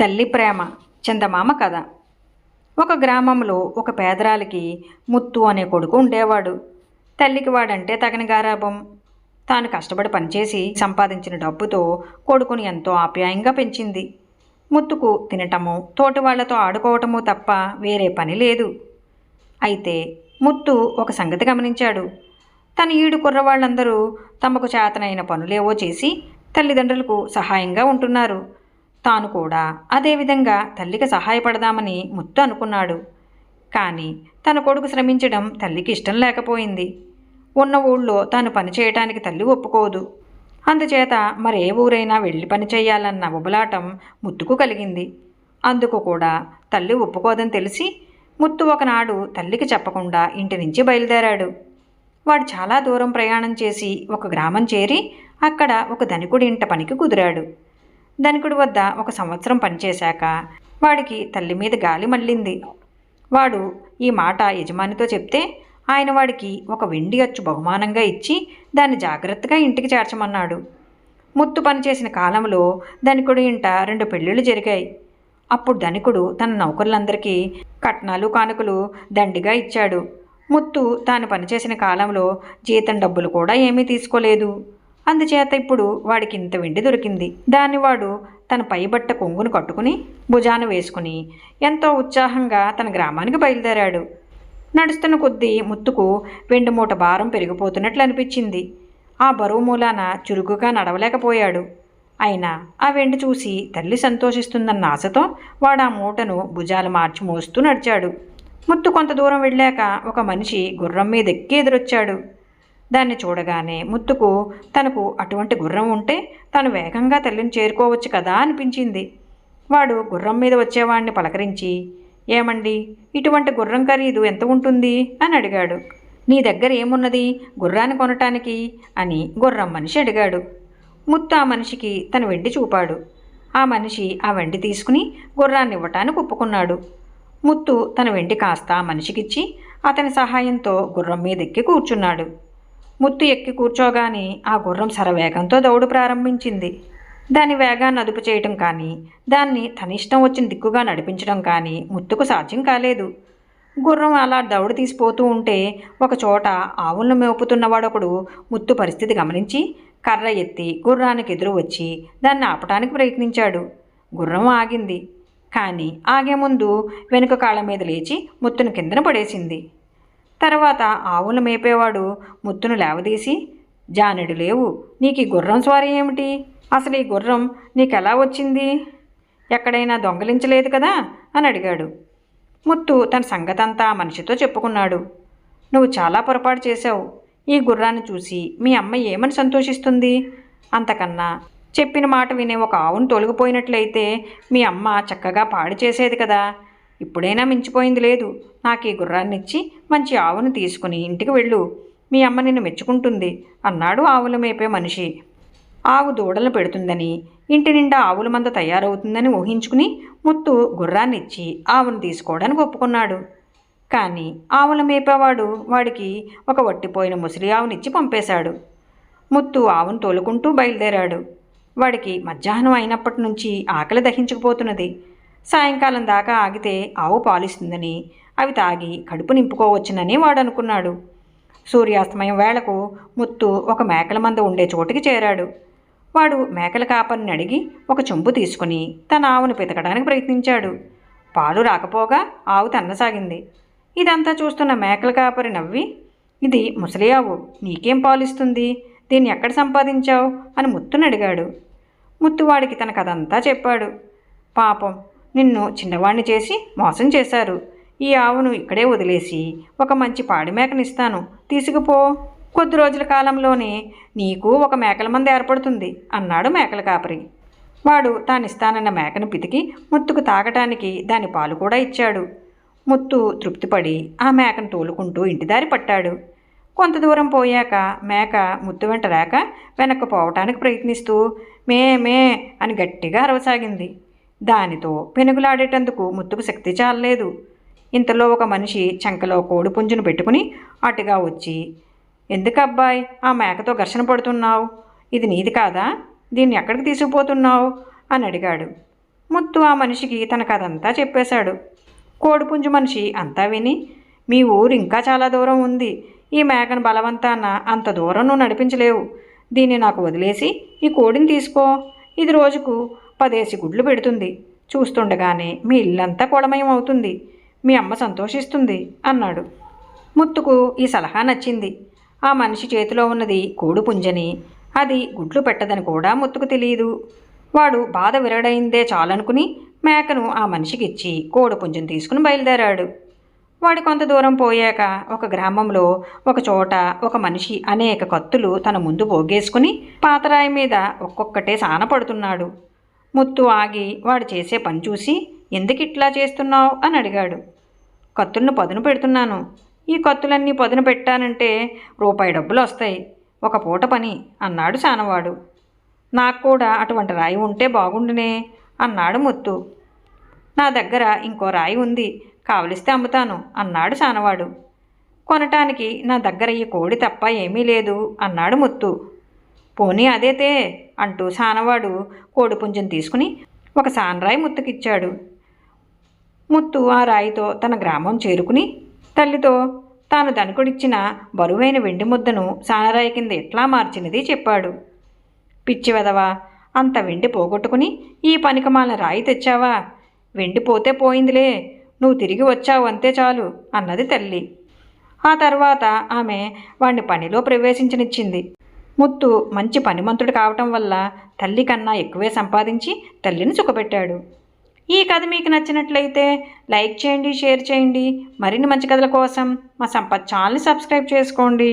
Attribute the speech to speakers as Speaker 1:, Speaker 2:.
Speaker 1: తల్లి ప్రేమ చందమామ కథ. ఒక గ్రామంలో ఒక పేదరాలికి ముత్తు అనే కొడుకు ఉండేవాడు. తల్లికి వాడంటే తగని గారాభం. తాను కష్టపడి పనిచేసి సంపాదించిన డబ్బుతో కొడుకుని ఎంతో ఆప్యాయంగా పెంచింది. ముత్తుకు తినటము తోటి వాళ్ళతో ఆడుకోవటము తప్ప వేరే పని లేదు. అయితే ముత్తు ఒక సంగతి గమనించాడు. తన ఈడు కుర్రవాళ్ళందరూ తమకు చేతనైన పనులేవో చేసి తల్లిదండ్రులకు సహాయంగా ఉంటున్నారు. తాను కూడా అదేవిధంగా తల్లికి సహాయపడదామని ముత్తు అనుకున్నాడు. కానీ తన కొడుకు శ్రమించడం తల్లికి ఇష్టం లేకపోయింది. ఉన్న ఊళ్ళో తాను పని చేయటానికి తల్లి ఒప్పుకోదు. అందుచేత మరే ఊరైనా వెళ్ళి పని చేయాలన్న ఉబలాటం ముత్తుకు కలిగింది. అందుకు కూడా తల్లి ఒప్పుకోదని తెలిసి ముత్తు ఒకనాడు తల్లికి చెప్పకుండా ఇంటి నుంచి బయలుదేరాడు. వాడు చాలా దూరం ప్రయాణం చేసి ఒక గ్రామం చేరి అక్కడ ఒక ధనికుడి ఇంట పనికి కుదిరాడు. ధనికుడి వద్ద ఒక సంవత్సరం పనిచేశాక వాడికి తల్లి మీద గాలి మళ్ళింది. వాడు ఈ మాట యజమానితో చెప్తే ఆయన వాడికి ఒక వెండి అచ్చు బహుమానంగా ఇచ్చి దాన్ని జాగ్రత్తగా ఇంటికి చేర్చమన్నాడు. ముత్తు పనిచేసిన కాలంలో ధనికుడి ఇంట రెండు పెళ్ళిళ్ళు జరిగాయి. అప్పుడు ధనికుడు తన నౌకరులందరికీ కట్నాలు కానుకలు దండిగా ఇచ్చాడు. ముత్తు తాను పనిచేసిన కాలంలో జీతం డబ్బులు కూడా ఏమీ తీసుకోలేదు. అందుచేత ఇప్పుడు వాడికి ఇంత వెండి దొరికింది. దాన్ని వాడు తన పైబట్ట కొంగును కట్టుకుని భుజాన వేసుకుని ఎంతో ఉత్సాహంగా తన గ్రామానికి బయలుదేరాడు. నడుస్తున్న కొద్దీ ముత్తుకు వెండి మూట భారం పెరిగిపోతున్నట్లు అనిపించింది. ఆ బరువు మూలాన చురుకుగా నడవలేకపోయాడు. అయినా ఆ వెండి చూసి తల్లి సంతోషిస్తుందన్న ఆశతో వాడు ఆ మూటను భుజాలు మార్చి మోస్తూ నడిచాడు. ముత్తు కొంత దూరం వెళ్ళాక ఒక మనిషి గుర్రం మీద ఎక్కి ఎదురొచ్చాడు. దాన్ని చూడగానే ముత్తుకు తనకు అటువంటి గుర్రం ఉంటే తను వేగంగా తల్లిని చేరుకోవచ్చు కదా అనిపించింది. వాడు గుర్రం మీద వచ్చేవాడిని పలకరించి ఏమండి ఇటువంటి గుర్రం ఖరీదు ఎంత ఉంటుంది? అని అడిగాడు. నీ దగ్గర ఏమున్నది? గుర్రాన్ని కొనటానికి? అని గుర్రం మనిషి అడిగాడు. ముత్తు ఆ మనిషికి తన వెండి చూపాడు. ఆ మనిషి ఆ వెండి తీసుకుని గుర్రాన్ని ఇవ్వటానికి ఒప్పుకున్నాడు. ముత్తు తన వెండి కాస్త ఆ మనిషికిచ్చి అతని సహాయంతో గుర్రం మీద ఎక్కి కూర్చున్నాడు. ముత్తు ఎక్కి కూర్చోగానే ఆ గుర్రం శరవేగంతో దౌడు ప్రారంభించింది. దాని వేగాన్ని అదుపు చేయటం కానీ దాన్ని తన ఇష్టం వచ్చిన దిక్కుగా నడిపించడం కానీ ముత్తుకు సాధ్యం కాలేదు. గుర్రం అలా దౌడు తీసిపోతూ ఉంటే ఒకచోట ఆవులను మేపుతున్నవాడొకడు ముత్తు పరిస్థితి గమనించి కర్ర ఎత్తి గుర్రానికి ఎదురు వచ్చి దాన్ని ఆపటానికి ప్రయత్నించాడు. గుర్రం ఆగింది. కానీ ఆగే ముందు వెనుక కాళ్ళ మీద లేచి ముత్తును కిందన పడేసింది. తర్వాత ఆవులు మేపేవాడు ముత్తును లేవదీసి జానెడు లేవు నీకు ఈ గుర్రం స్వారీ ఏమిటి? అసలు ఈ గుర్రం నీకెలా వచ్చింది? ఎక్కడైనా దొంగలించలేదు కదా? అని అడిగాడు. ముత్తు తన సంగతంతా మనిషితో చెప్పుకున్నాడు. నువ్వు చాలా పొరపాటు చేశావు. ఈ గుర్రాన్ని చూసి మీ అమ్మ ఏమని సంతోషిస్తుంది? అంతకన్నా చెప్పిన మాట వినే ఒక ఆవును తొలగిపోయినట్లయితే మీ అమ్మ చక్కగా పాడు చేసేది కదా. ఇప్పుడైనా మించిపోయింది లేదు. నాకు ఈ గుర్రాన్ని ఇచ్చి మంచి ఆవును తీసుకుని ఇంటికి వెళ్ళు. మీ అమ్మ నిన్ను మెచ్చుకుంటుంది అన్నాడు ఆవుల మేపే మనిషి. ఆవు దూడలు పెడుతుందని ఇంటి నిండా ఆవుల మంద తయారవుతుందని ఊహించుకుని ముత్తు గుర్రాన్ని ఇచ్చి ఆవును తీసుకోవడానికి ఒప్పుకున్నాడు. కానీ ఆవుల మేపేవాడు వాడికి ఒక వట్టిపోయిన ముసలి ఆవునిచ్చి పంపేశాడు. ముత్తు ఆవును తోలుకుంటూ బయలుదేరాడు. వాడికి మధ్యాహ్నం అయినప్పటి నుంచి ఆకలి దహించుకుపోతున్నది. సాయంకాలం దాకా ఆగితే ఆవు పాలిస్తుందని అవి తాగి కడుపు నింపుకోవచ్చునని వాడు అనుకున్నాడు సూర్యాస్తమయం వేళకు ముత్తు ఒక మేకల మంద ఉండే చోటికి చేరాడు. వాడు మేకల కాపరిని అడిగి ఒక చెంబు తీసుకుని తన ఆవును పితకడానికి ప్రయత్నించాడు. పాలు రాకపోగా ఆవు తన్నసాగింది. ఇదంతా చూస్తున్న మేకల కాపరి నవ్వి ఇది ముసలి ఆవు నీకేం పాలిస్తుంది? దీన్ని ఎక్కడ సంపాదించావు? అని ముత్తుని అడిగాడు ముత్తువాడికి తన కథంతా చెప్పాడు. పాపం నిన్ను చిన్నవాణ్ణి చేసి మోసం చేశారు. ఈ ఆవును ఇక్కడే వదిలేసి ఒక మంచి పాడి మేకనిస్తాను. తీసుకుపో. కొద్ది రోజుల కాలంలోనే నీకు ఒక మేకల మంది ఏర్పడుతుంది అన్నాడు మేకల కాపరి. వాడు తానిస్తానన్న మేకను పితికి ముత్తుకు తాగటానికి దాని పాలు కూడా ఇచ్చాడు. ముత్తు తృప్తిపడి ఆ మేకను తోలుకుంటూ ఇంటిదారి పట్టాడు. కొంత దూరం పోయాక మేక ముత్తు వెంట రాక వెనక్కు పోవటానికి ప్రయత్నిస్తూ మే మే అని గట్టిగా అరవసాగింది. దానితో పెనుగులాడేటందుకు ముత్తుకు శక్తి చాలలేదు. ఇంతలో ఒక మనిషి చంకలో కోడి పుంజును పెట్టుకుని అటుగా వచ్చి ఎందుకబ్బాయి ఆ మేకతో ఘర్షణ పడుతున్నావు? ఇది నీది కాదా? దీన్ని ఎక్కడికి తీసుకుపోతున్నావు? అని అడిగాడు. ముత్తు ఆ మనిషికి తన కథంతా చెప్పేశాడు. కోడిపుంజు మనిషి అంతా విని మీ ఊరు ఇంకా చాలా దూరం ఉంది. ఈ మేకను బలవంతాన అంత దూరం నువ్వు నడిపించలేవు. దీన్ని నాకు వదిలేసి ఈ కోడిని తీసుకో. ఇది రోజుకు పదేసి గుడ్లు పెడుతుంది. చూస్తుండగానే మీ ఇల్లంతా కొడమయం అవుతుంది మీ అమ్మ సంతోషిస్తుంది అన్నాడు. ముత్తుకు ఈ సలహా నచ్చింది. ఆ మనిషి చేతిలో ఉన్నది కోడు పుంజని అది గుడ్లు పెట్టదని కూడా ముత్తుకు తెలియదు. వాడు బాధ విరడైందే చాలనుకుని మేకను ఆ మనిషికిచ్చి కోడి పుంజం తీసుకుని బయలుదేరాడు. వాడు కొంత దూరం పోయాక ఒక గ్రామంలో ఒక చోట ఒక మనిషి అనేక కత్తులు తన ముందు పోగేసుకుని పాతరాయి మీద ఒక్కొక్కటే సాన పడుతున్నాడు. ముత్తు ఆగి వాడు చేసే పని చూసి ఎందుకు ఇట్లా చేస్తున్నావు? అని అడిగాడు. కత్తులను పదును పెడుతున్నాను. ఈ కత్తులన్నీ పదును పెట్టానంటే రూపాయి డబ్బులు వస్తాయి. ఒక పూట పని అన్నాడు సానవాడు నాకు కూడా అటువంటి రాయి ఉంటే బాగుండునే అన్నాడు ముత్తు. నా దగ్గర ఇంకో రాయి ఉంది. కావలిస్తే అమ్ముతాను అన్నాడు సానవాడు కొనటానికి నా దగ్గర ఈ కోడి తప్ప ఏమీ లేదు అన్నాడు ముత్తు. పోనీ అదేతే అంటూ సానవాడు కోడిపుంజం తీసుకుని ఒక సానరాయి ముత్తుకిచ్చాడు. ముత్తు ఆ రాయితో తన గ్రామం చేరుకుని తల్లితో తాను ధనుకుడిచ్చిన బరువైన వెండి ముద్దను సానరాయి కింద ఎట్లా మార్చినది చెప్పాడు. పిచ్చి వెదవా అంత వెండి పోగొట్టుకుని ఈ పనికమాల రాయి తెచ్చావా? వెండి పోతే పోయిందిలే నువ్వు తిరిగి వచ్చావు అంతే చాలు అన్నది తల్లి. ఆ తర్వాత ఆమె వాణ్ణి పనిలో ప్రవేశించనిచ్చింది. ముత్తు మంచి పనిమంతుడు కావటం వల్ల తల్లి కన్నా ఎక్కువే సంపాదించి తల్లిని సుఖపెట్టాడు. ఈ కథ మీకు నచ్చినట్లయితే లైక్ చేయండి షేర్ చేయండి. మరిన్ని మంచి కథల కోసం మా సంపత్ ఛానల్ని సబ్స్క్రైబ్ చేసుకోండి.